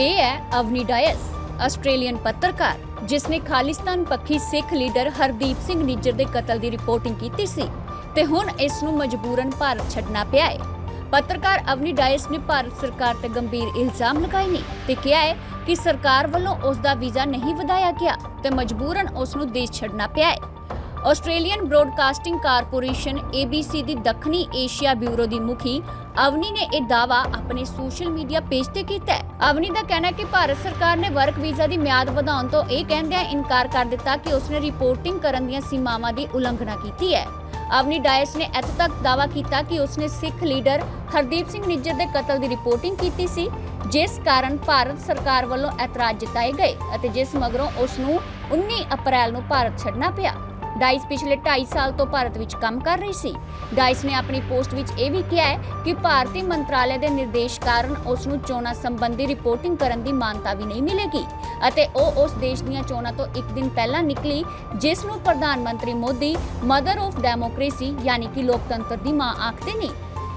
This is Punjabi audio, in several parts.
ਇਹ ਹੈ ਅਵਨੀ ਡਾਇਸ ਆਸਟ੍ਰੇਲੀਅਨ ਪੱਤਰਕਾਰ ਜਿਸ ਨੇ ਖਾਲਿਸਤਾਨ ਪੱਖੀ ਸਿੱਖ ਲੀਡਰ ਹਰਦੀਪ ਸਿੰਘ ਨਿੱਜਰ ਦੇ ਕਤਲ ਦੀ ਰਿਪੋਰਟਿੰਗ ਕੀਤੀ ਸੀ ਤੇ ਹੁਣ ਇਸ ਨੂੰ ਮਜਬੂਰਨ ਭਾਰਤ ਛੱਡਣਾ ਪਿਆ ਹੈ। ਪੱਤਰਕਾਰ ਅਵਨੀ ਡਾਇਸ ਨੇ ਭਾਰਤ ਸਰਕਾਰ ਤੇ ਗੰਭੀਰ ਇਲਜ਼ਾਮ ਲਗਾਏ ਨੇ ਤੇ ਕਿਹਾ ਹੈ ਕਿ ਸਰਕਾਰ ਵੱਲੋਂ ਉਸ ਦਾ ਵੀਜ਼ਾ ਨਹੀਂ ਵਧਾਇਆ ਗਿਆ ਤੇ ਮਜਬੂਰਨ ਉਸ ਨੂੰ ਦੇਸ਼ ਛੱਡਣਾ ਪਿਆ ਹੈ। ਆਸਟ੍ਰੇਲੀਅਨ ਬ੍ਰੌਡਕਾਸਟਿੰਗ ਕਾਰਪੋਰੇਸ਼ਨ ABC ਦੀ ਦੱਖਣੀ ਏਸ਼ੀਆ ਬਿਊਰੋ ਦੀ ਮੁਖੀ ਅਵਨੀ ਨੇ ਇਹ ਦਾਅਵਾ ਆਪਣੇ ਸੋਸ਼ਲ ਮੀਡੀਆ ਪੇਜ ਤੇ ਕੀਤਾ ਹੈ। ਅਵਨੀ ਦਾ ਕਹਿਣਾ ਹੈ ਕਿ ਭਾਰਤ ਸਰਕਾਰ ਨੇ ਵਰਕ ਵੀਜ਼ਾ ਦੀ ਮਿਆਦ ਵਧਾਉਣ ਤੋਂ ਇਹ ਕਹਿੰਦਿਆਂ ਇਨਕਾਰ ਕਰ ਦਿੱਤਾ ਕਿ ਉਸਨੇ ਰਿਪੋਰਟਿੰਗ ਕਰਨ ਦੀਆਂ ਸੀਮਾਵਾਂ ਦੀ ਉਲੰਘਣਾ ਕੀਤੀ ਹੈ। ਅਵਨੀ ਡਾਇਸ ਨੇ ਇੱਥੋਂ ਤੱਕ ਦਾਅਵਾ ਕੀਤਾ ਕਿ ਉਸਨੇ ਸਿੱਖ ਲੀਡਰ ਹਰਦੀਪ ਸਿੰਘ ਨਿੱਜਰ ਦੇ ਕਤਲ ਦੀ ਰਿਪੋਰਟਿੰਗ ਕੀਤੀ ਸੀ, ਜਿਸ ਕਾਰਨ ਭਾਰਤ ਸਰਕਾਰ ਵੱਲੋਂ ਇਤਰਾਜ਼ ਜਤਾਏ ਗਏ ਅਤੇ ਜਿਸ ਮਗਰੋਂ ਉਸ ਨੂੰ 19 ਅਪ੍ਰੈਲ ਨੂੰ ਭਾਰਤ ਛੱਡਣਾ ਪਿਆ। ਡਾਈਸ ਪਿਛਲੇ 2.5 ਸਾਲ ਤੋਂ ਭਾਰਤ ਵਿੱਚ ਕੰਮ ਕਰ ਰਹੀ ਸੀ। ਡਾਈਸ ਨੇ ਆਪਣੀ ਪੋਸਟ ਵਿੱਚ ਇਹ ਵੀ ਕਿਹਾ ਹੈ ਕਿ ਭਾਰਤੀ ਮੰਤਰਾਲੇ ਦੇ ਨਿਰਦੇਸ਼ ਕਾਰਨ ਉਸ ਨੂੰ ਚੋਣਾਂ ਸੰਬੰਧੀ ਰਿਪੋਰਟਿੰਗ ਕਰਨ ਦੀ ਮਾਨਤਾ ਵੀ ਨਹੀਂ ਮਿਲੇਗੀ ਅਤੇ ਉਹ ਉਸ ਦੇਸ਼ ਦੀਆਂ ਚੋਣਾਂ ਤੋਂ ਇੱਕ ਦਿਨ ਪਹਿਲਾਂ ਨਿਕਲੀ, ਜਿਸ ਨੂੰ ਪ੍ਰਧਾਨ ਮੰਤਰੀ ਮੋਦੀ ਮਦਰ ਆਫ ਡੈਮੋਕ੍ਰੇਸੀ ਯਾਨੀ ਕਿ ਲੋਕਤੰਤਰ ਦੀ ਮਾਂ ਆਖਦੇ ਨੇ।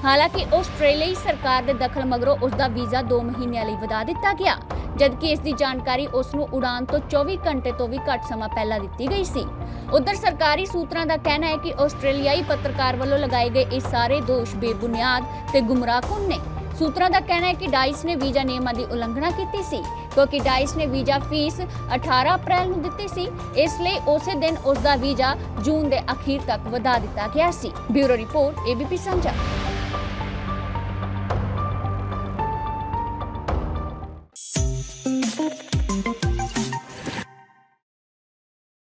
ਹਾਲਾਂਕਿ ਆਸਟ੍ਰੇਲੀਆਈ ਸਰਕਾਰ ਦੇ ਦਖਲ ਮਗਰੋਂ ਉਸ ਦਾ ਵੀਜ਼ਾ 2 ਮਹੀਨਿਆਂ ਲਈ ਵਧਾ ਦਿੱਤਾ ਗਿਆ, ਜਦਕਿ ਇਸ ਦੀ ਜਾਣਕਾਰੀ ਉਸ ਨੂੰ ਉਡਾਨ ਤੋਂ 24 ਘੰਟੇ ਤੋਂ ਵੀ ਘੱਟ ਸਮਾਂ ਪਹਿਲਾਂ ਦਿੱਤੀ ਗਈ ਸੀ। ਉਧਰ ਸਰਕਾਰੀ ਸੂਤਰਾਂ ਦਾ ਕਹਿਣਾ ਹੈ ਕਿ ਆਸਟ੍ਰੇਲੀਆਈ ਪੱਤਰਕਾਰ ਵੱਲੋਂ ਲਗਾਏ ਗਏ ਇਹ ਸਾਰੇ ਦੋਸ਼ ਬੇਬੁਨਿਆਦ ਤੇ ਗੁੰਮਰਾਹਕੁਨ ਨੇ? ਸੂਤਰਾਂ ਦਾ ਕਹਿਣਾ ਹੈ ਕਿ ਡਾਈਸ ਨੇ ਵੀਜ਼ਾ ਨਿਯਮਾਂ ਦੀ ਉਲੰਘਣਾ ਕੀਤੀ ਸੀ, ਕਿਉਂਕਿ ਡਾਈਸ ਨੇ ਵੀਜ਼ਾ ਫੀਸ 18 ਅਪ੍ਰੈਲ ਨੂੰ ਦਿੱਤੀ ਸੀ, ਇਸ ਲਈ ਉਸੇ ਦਿਨ ਉਸ ਦਾ ਵੀਜ਼ਾ ਜੂਨ ਦੇ ਅਖੀਰ ਤੱਕ ਵਧਾ ਦਿੱਤਾ ਗਿਆ ਸੀ। ਬਿਊਰੋ ਰਿਪੋਰਟ, ਏਬੀਪੀ ਸੰਚਾਰ